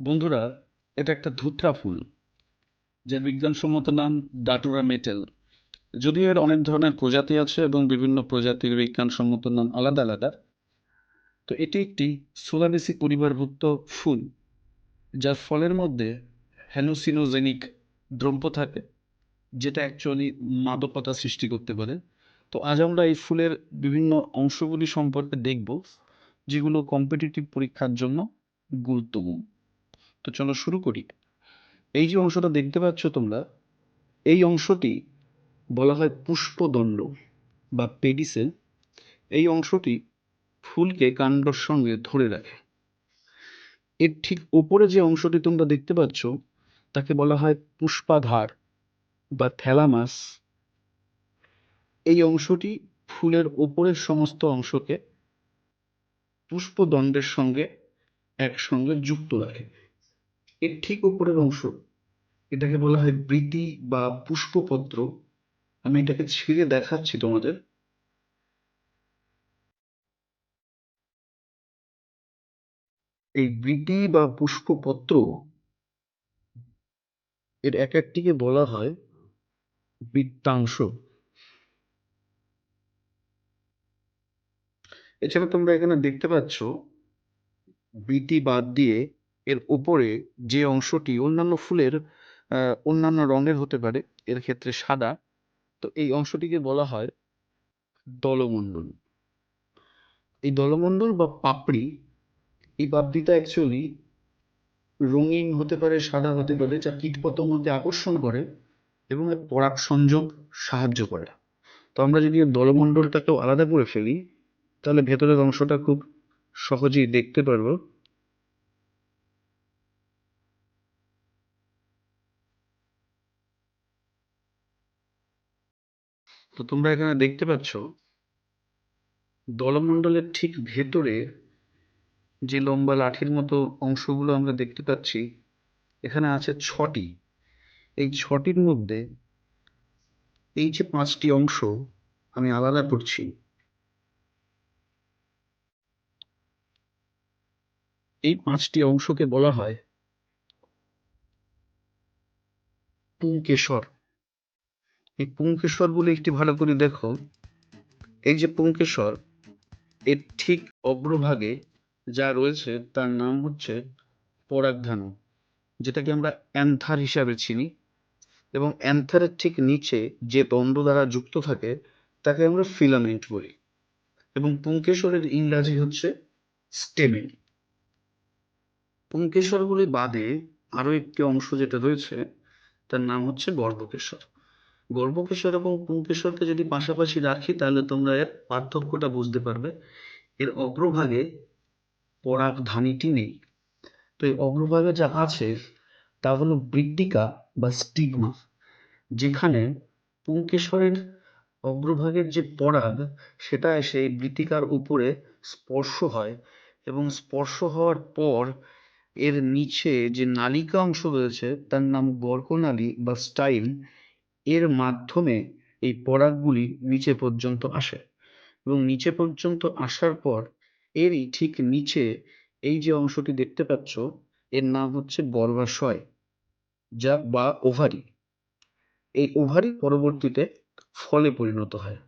বন্ধুরা, এটা একটা ধুত্রা ফুল, যার বিজ্ঞানসম্মত নাম ডাটুরা মেটেল। যদিও এর অনেক ধরনের প্রজাতি আছে এবং বিভিন্ন প্রজাতির বিজ্ঞানসম্মত নাম আলাদা আলাদা। তো এটি একটি সোলানেসি পরিবারভুক্ত ফুল, যার ফলের মধ্যে হ্যালোসিনোজেনিক দ্রব্য থাকে, যেটা অ্যাকচুয়ালি মাদকতা সৃষ্টি করতে পারে। তো আজ আমরা এই ফুলের বিভিন্ন অংশগুলি সম্পর্কে দেখব, যেগুলো কম্পিটিটিভ পরীক্ষার জন্য গুরুত্বপূর্ণ। তো চলো শুরু করি। এই যে অংশটা দেখতে পাচ্ছ তোমরা, এই অংশটি বলা হয় পুষ্পদণ্ড বা পেডিসেল। এই অংশটি ফুলকে কাণ্ডর সঙ্গে ধরে রাখে। এর ঠিক ওপরে যে অংশটি তোমরা দেখতে পাচ্ছ, তাকে বলা হয় পুষ্পাধার বা থ্যালামাস। এই অংশটি ফুলের ওপরের সমস্ত অংশকে পুষ্পদণ্ডের সঙ্গে একসঙ্গে যুক্ত রাখে। এর ঠিক উপরের অংশ, এটাকে বলা হয় বৃতি বা পুষ্পপত্র। আমি এটাকে ছিঁড়ে দেখাচ্ছি তোমাদের। এই বৃতি বা পুষ্পপত্র, এর এক একটিকে বলা হয় বৃত্তাংশ। এছাড়া তোমরা এখানে দেখতে পাচ্ছ বৃতি বাদ দিয়ে এর ওপরে যে অংশটি অন্যান্য ফুলের অন্যান্য রঙের হতে পারে, এর ক্ষেত্রে সাদা। তো এই অংশটিকে বলা হয় দলমণ্ডল। এই দলমণ্ডল বা পাপড়ি, এই পাপড়িটা অ্যাকচুয়ালি রঙিন হতে পারে, সাদা হতে পারে, যা কীটপতঙ্গকে আকর্ষণ করে এবং এর পরাগ সংযোগ সাহায্য করে। তো আমরা যদি দলমণ্ডলটাকেও আলাদা করে ফেলি, তাহলে ভেতরের অংশটা খুব সহজেই দেখতে পারব। তো তোমরা এখানে দেখতে পাচ্ছ, দলমণ্ডলের ঠিক ভেতরে যে লম্বা লাঠির মতো অংশগুলো আমরা দেখতে পাচ্ছি, এখানে আছে ছটি। এই ছটির মধ্যে এই যে পাঁচটি অংশ আমি আলাদা করছি। এই পাঁচটি অংশকে বলা হয় পুংকেশর। এই পুংকেশর বলে একটি ভালো করে দেখো। এই যে পুংকেশর এর ঠিক অগ্রভাগে যা রয়েছে তার নাম হচ্ছে পরাগধানু, যেটাকে আমরা অ্যান্থার হিসাবে চিনি। এবং অ্যান্থারের ঠিক নিচে যে দণ্ড দ্বারা যুক্ত থাকে, তাকে আমরা ফিলামেন্ট বলি। এবং পুংকেশরের ইংরাজি হচ্ছে স্টেমেন। পুংকেশরগুলি বাদে আরও একটি অংশ যেটা রয়েছে, তার নাম হচ্ছে গর্ভকেশর গর্ভকেশর এবং পুংকেশরকে যদি পাশাপাশি রাখি, তাহলে তোমরা এর পার্থক্যটা বুঝতে পারবে। এর অগ্রভাগে পরাগধানীটি নেই। তো এই অগ্রভাগে যা আছে, তা হলো বৃত্তিকা বা স্টিগমা, যেখানে পুংকেশরের অগ্রভাগের যে পরাগ, সেটা এসে এই বৃত্তিকার উপরে স্পর্শ হয় এবং স্পর্শ হওয়ার পর এর নিচে যে নালিকা অংশ রয়েছে, তার নাম গর্কনালী বা স্টাইল এর মাধ্যমে এই পরাগগুলি নিচে পর্যন্ত আসে এবং নিচে পর্যন্ত আসার পর এরই ঠিক নিচে এই যে অংশটি দেখতে পাচ্ছ, এর নাম হচ্ছে গর্ভাশয় যা বা ওভারি। এই ওভারি পরবর্তীতে ফলে পরিণত হয়।